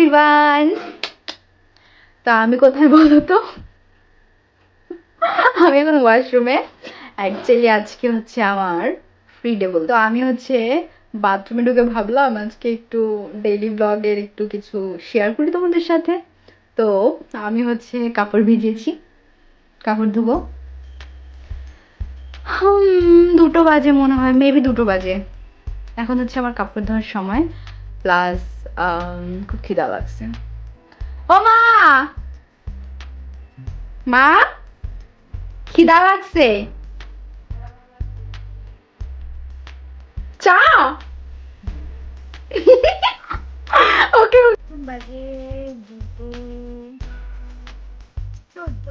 Everyone তা আমি কোথায় বলো তো? আমি এখন ওয়াশরুমে অ্যাকচুয়ালি আজকে হচ্ছে আমার ফ্রি ডে বল তো আমি হচ্ছে বাথরুমে ঢুকে ভাবলাম, আজকে একটু ডেইলি ব্লগের একটু কিছু শেয়ার করি তোমাদের সাথে। তো আমি হচ্ছে কাপড় ভিজিয়েছি, কাপড় ধুবো। দুটো বাজে মনে হয় মেবি দুটো বাজে। এখন হচ্ছে আমার কাপড় ধোয়ার সময়। প্লাস খুব খিদা লাগছে ও মা মা খিদা লাগছে চা ওকে বাজে দুটো চোদ্দ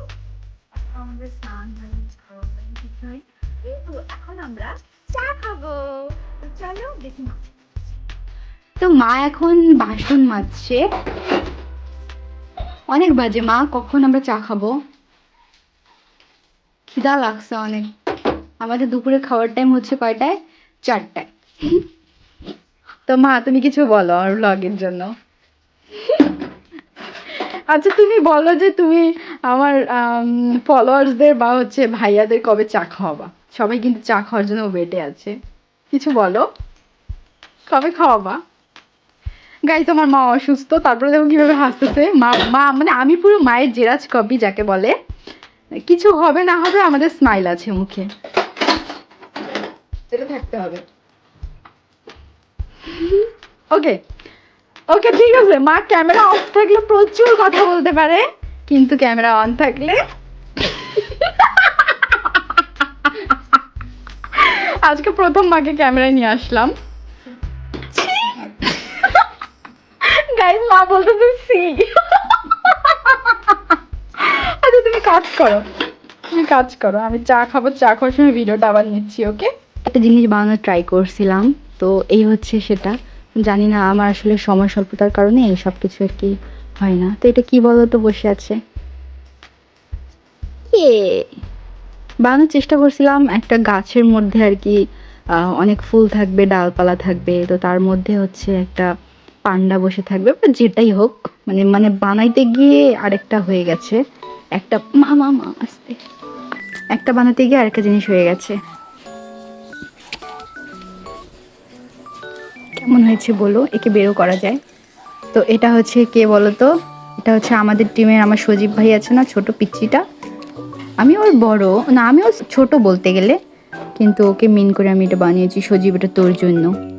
আমাদের স্নান হয়নি খাওয়া হয়নি কিছু হয়নি কিন্তু এখন আমরা চা খাব তো চলো দেখি তো মা এখন বাসন মাজছে। অনেক বাজে মা, কখন আমরা চা খাব? খিদা লাগছে অনেক। আমাদের দুপুরে খাওয়ার টাইম হচ্ছে কয়টায়? চারটায়। তো মা, তুমি কিছু বলো আমার ব্লগের জন্য। আচ্ছা তুমি বলো যে তুমি আমার ফলোয়ার্সদের বা হচ্ছে ভাইয়াদের কবে চা খাওয়াবা? সবাই কিন্তু চা খাওয়ার জন্য ওয়েটে আছে। কিছু বলো? কবে খাওয়াবা? গাইস আমার মা অসুস্থ, তারপরে দেখো কীভাবে হাসতেছে। মা মা মানে আমি পুরো মায়ের জেরাজ কপি যাকে বলে, কিছু হবে না হবে আমাদের স্মাইল আছে মুখে। সেটা থাকতে হবে। ওকে ওকে ঠিক আছে। মা ক্যামেরা অফ থাকলে প্রচুর কথা বলতে পারে, কিন্তু ক্যামেরা অন থাকলে আজকে প্রথম মাকে ক্যামেরায় নিয়ে আসলাম। গাইস মা বলতো তুমি সি আচ্ছা তুমি কাজ করো। তুমি কাজ করো, আমি চা খাব, চা খাওয়ার সময় ভিডিওটা আবার নিচ্ছি ওকে একটা জিনিস বানানোর ট্রাই করছিলাম, তো এই হচ্ছে সেটা। জানি না আমার আসলে সময় স্বল্পতার কারণে এই সব কিছু আর কি হয় না। তো এটা কি বলো তো বসে আছে? ইয়ে। বানানোর চেষ্টা করছিলাম, একটা গাছের মধ্যে আর কি অনেক ফুল থাকবে, ডালপালা থাকবে, তো তার মধ্যে হচ্ছে একটা পান্ডা বসে থাকবে, বা যেটাই হোক মানে মানে বানাইতে গিয়ে আরেকটা হয়ে গেছে। একটা মা মা মা আসতে। একটা বানাতে গিয়ে আরেকটা জিনিস হয়ে গেছে। কেমন হয়েছে বলো, একে বেরো করা যায়। তো এটা হচ্ছে কে বলো তো এটা হচ্ছে আমাদের টিমের, আমার সজীব ভাই আছে না, ছোট পিচ্চিটা। আমি ওর বড়, না, আমি ওর ছোট বলতে গেলে। কিন্তু ওকে মিন করে আমি এটা বানিয়েছি, সজীব এটা তোর জন্য।